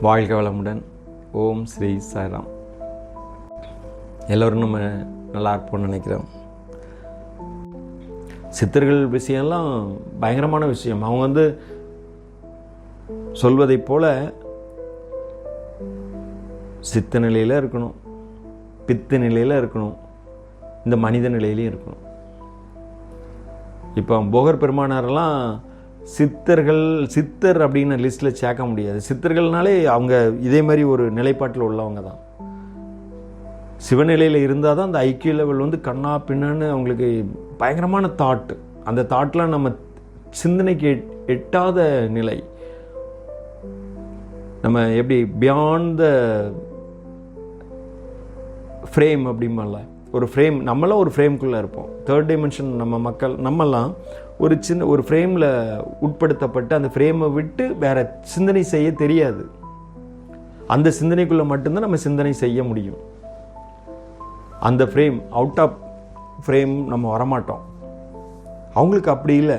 வாழ்க வளமுடன். ஓம் ஸ்ரீ சாய்ராம். எல்லோரும் நம்ம நல்லா இருப்போம்னு நினைக்கிறோம். சித்தர்கள் விஷயம்லாம் பயங்கரமான விஷயம். அவங்க வந்து சொல்வதைப் போல சித்த நிலையில் இருக்கணும் பித்து நிலையில் இருக்கணும் இந்த மனித நிலையிலையும் இருக்கணும். இப்போ போகர் பெருமானாரெல்லாம் சித்தர்கள் சித்தர் அப்படின்னு லிஸ்ட்டில் சேர்க்க முடியாது. சித்தர்கள்னாலே அவங்க இதே மாதிரி ஒரு நிலைப்பாட்டில் உள்ளவங்க தான். சிவநிலையில் இருந்தால் தான் அந்த ஐக்கிய லெவல் வந்து கண்ணா பின்னான்னு அவங்களுக்கு பயங்கரமான தாட் அந்த தாட்லாம் நம்ம சிந்தனைக்கு எட்டாத நிலை. நம்ம எப்படி பியாண்ட் த ஃப்ரேம் அப்படிம்பல ஒரு ஃப்ரேம் நம்மளாம் ஒரு ஃப்ரேம்குள்ளே இருப்போம். தேர்ட் டைமென்ஷன் நம்ம மக்கள் நம்மலாம் ஒரு சின்ன ஒரு ஃப்ரேமில் உட்படுத்தப்பட்டு அந்த ஃப்ரேமை விட்டு வேறு சிந்தனை செய்ய தெரியாது. அந்த சிந்தனைக்குள்ளே மட்டும்தான் நம்ம சிந்தனை செய்ய முடியும். அந்த ஃப்ரேம் அவுட் ஆஃப் ஃப்ரேம் நம்ம வரமாட்டோம். அவங்களுக்கு அப்படி இல்லை.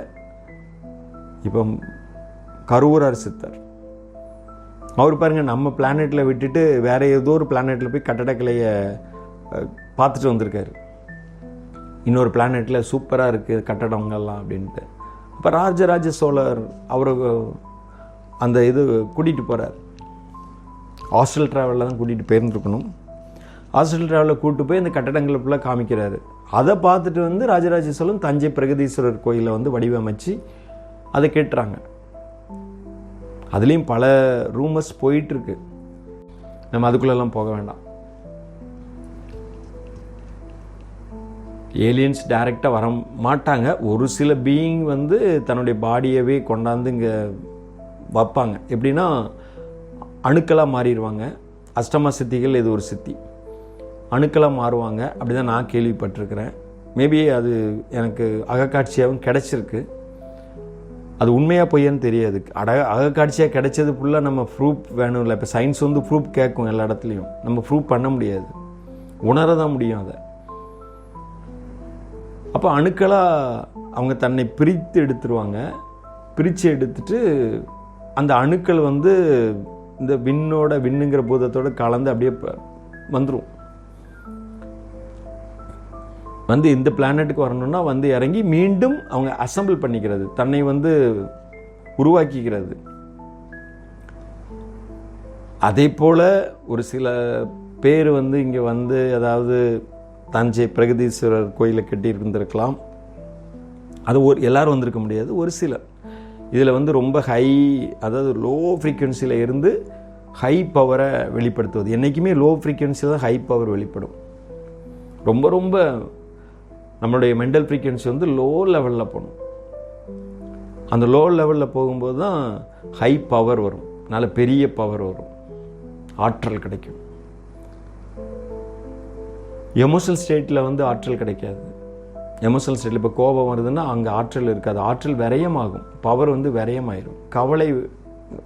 இப்போ கரூரார் சித்தர். அவர் பாருங்க நம்ம பிளானெட்டில் விட்டுட்டு வேற ஏதோ ஒரு பிளானெட்டில் போய் கட்டடக்கலையை பார்த்துட்டு வந்திருக்காரு. இன்னொரு பிளானெட்டில் சூப்பராக இருக்குது கட்டடங்கள்லாம் அப்படின்ட்டு. அப்போ ராஜராஜ சோழர் அவருக்கு அந்த இது கூட்டிகிட்டு போகிறார் ஹாஸ்டல் ட்ராவலில் தான் கூட்டிகிட்டு போயிருந்துருக்கணும். ஹாஸ்டல் ட்ராவலில் கூப்பிட்டு போய் இந்த கட்டடங்களை ஃபுல்லாக காமிக்கிறாரு. அதை பார்த்துட்டு வந்து ராஜராஜ சோழன் தஞ்சை பிரகதீஸ்வரர் கோயிலை வந்து வடிவமைச்சு அதை கேட்டுறாங்க. அதுலேயும் பல ரூமர்ஸ் போயிட்டுருக்கு நம்ம அதுக்குள்ளெல்லாம் போக வேண்டாம். ஏலியன்ஸ் டைரெக்டாக வர மாட்டாங்க. ஒரு சில பீயிங் வந்து தன்னுடைய பாடியவே கொண்டாந்து இங்கே வைப்பாங்க. எப்படின்னா அணுக்களாக மாறிடுவாங்க. அஷ்டம சித்திகள் இது ஒரு சித்தி. அணுக்களாக மாறுவாங்க. அப்படி தான் நான் கேள்விப்பட்டிருக்கிறேன். மேபி அது எனக்கு அகக்காட்சியாகவும் கிடைச்சிருக்கு. அது உண்மையாக பொய்யான்னு தெரியாது. அட அகக்காட்சியாக கிடைச்சது ஃபுல்லாக நம்ம ப்ரூஃப் வேணும் இல்லை இப்போ சயின்ஸ் வந்து ப்ரூஃப் கேட்கும் எல்லா இடத்துலையும். நம்ம ப்ரூஃப் பண்ண முடியாது. உணர தான் முடியும் அதை. அப்போ அணுக்களாக அவங்க தன்னை பிரித்து எடுத்துருவாங்க. பிரித்து எடுத்துட்டு அந்த அணுக்கள் வந்து இந்த விண்ணோட விண்ணுங்கிற பூதத்தோட கலந்து அப்படியே வந்துடும் வந்து இந்த பிளானட்டுக்கு வரணும்னா வந்து இறங்கி மீண்டும் அவங்க அசெம்பிள் பண்ணிக்கிறது. தன்னை வந்து உருவாக்கிக்கிறது. அதே போல் ஒரு சில பேர் வந்து இங்கே வந்து அதாவது தஞ்சை பிரகதீஸ்வரர் கோயிலை கட்டியிருந்திருக்கலாம். அது ஒரு எல்லோரும் வந்திருக்க முடியாது ஒரு சிலர். இதில் வந்து ரொம்ப ஹை அதாவது லோ ஃப்ரீக்குவென்சியில் இருந்து ஹை பவரை வெளிப்படுத்துவது. என்றைக்குமே லோ ஃப்ரீக்குவென்சியில் தான் ஹை பவர் வெளிப்படும். ரொம்ப ரொம்ப நம்மளுடைய மென்டல் ஃப்ரீக்குவென்சி வந்து லோ லெவலில் போகணும். அந்த லோ லெவலில் போகும்போது தான் ஹை பவர் வரும். நல்ல பெரிய பவர் வரும். ஆற்றல் கிடைக்கும். எமோஷனல் ஸ்டேட்டில் வந்து ஆற்றல் கிடைக்காது. எமோஷனல் ஸ்டேட்டில் இப்போ கோபம் வருதுன்னா அங்கே ஆற்றல் இருக்காது. ஆற்றல் விரயமாகும். பவர் வந்து விரயமாயிரும். கவலை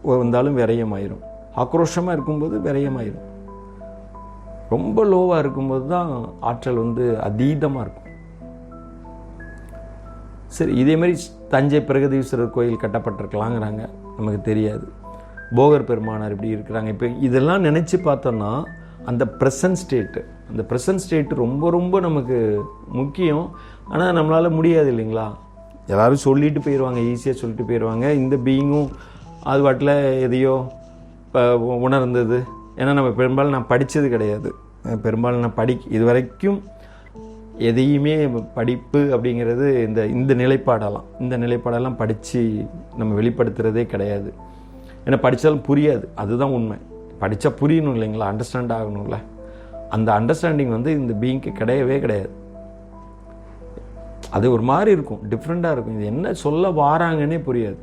வந்தாலும் விரயமாயிரும். ஆக்ரோஷமாக இருக்கும்போது விரயமாயிரும். ரொம்ப லோவாக இருக்கும்போது தான் ஆற்றல் வந்து அதீதமாக இருக்கும். சரி இதே மாதிரி தஞ்சை பிரகதீஸ்வரர் கோயில் கட்டப்பட்டிருக்கலாங்கிறாங்க. நமக்கு தெரியாது. போகர் பெருமானார் இப்படி இருக்கிறாங்க. இப்போ இதெல்லாம் நினச்சி பார்த்தோன்னா அந்த ப்ரெசன்ட் ஸ்டேட்டு அந்த ப்ரெசன்ட் ஸ்டேட்டு ரொம்ப ரொம்ப நமக்கு முக்கியம். ஆனால் நம்மளால் முடியாது இல்லைங்களா? எல்லோரும் சொல்லிட்டு போயிடுவாங்க ஈஸியாக சொல்லிட்டு போயிடுவாங்க இந்த பீயிங்கும் அது வாட்டில் எதையோ இப்போ உணர்ந்தது. ஏன்னா நம்ம பெரும்பாலும் நான் படித்தது கிடையாது. பெரும்பாலும் நான் படி இது வரைக்கும் எதையுமே படிப்பு அப்படிங்கிறது இந்த இந்த நிலைப்பாடெல்லாம் இந்த நிலைப்பாடெல்லாம் படித்து நம்ம வெளிப்படுத்துகிறதே கிடையாது. ஏன்னா படித்தாலும் புரியாது. அதுதான் உண்மை. படித்தா புரியணும் இல்லைங்களா? அண்டர்ஸ்டாண்ட் ஆகணும்ல. அந்த அண்டர்ஸ்டாண்டிங் வந்து இந்த பீயிங்க்கு கிடையவே கிடையாது. அது ஒரு மாதிரி இருக்கும் டிஃப்ரெண்ட்டாக இருக்கும். இது என்ன சொல்ல வாராங்கன்னே புரியாது.